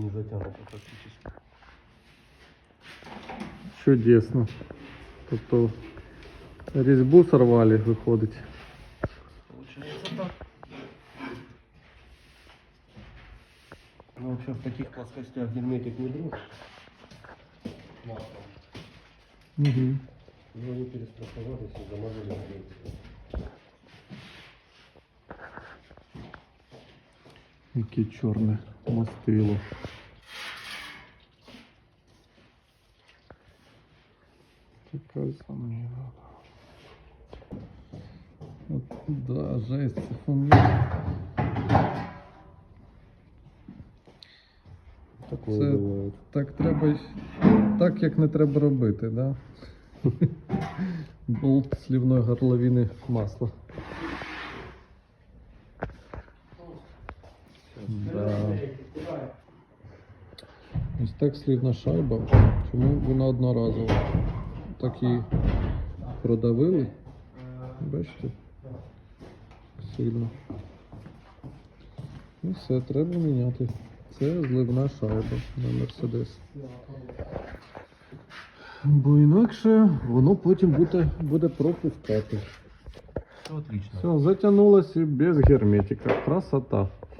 не затянуто практически. Чудесно. Тобто різьбу сорвали, виходить. Получается так. Ну, вообще в таких плоскостях герметик не друг. Маслом. Угу. Но они перестраховались и замазали герметиком. Яке чорне мастило. Така заміна. От, да, жесть, це. Такое Це-. Так треба, так як не треба робити, да? Болт слівної горловини масла. Да. Ось так слівна шайба. Чому вона одноразова? Так її продавили. Бачите? Сильно. І все, треба міняти. Це зливна шайба на Мерседес. Бо інакше воно потім буде, буде пропускати. Все отлично. Все, затягнулося без герметика. Красота.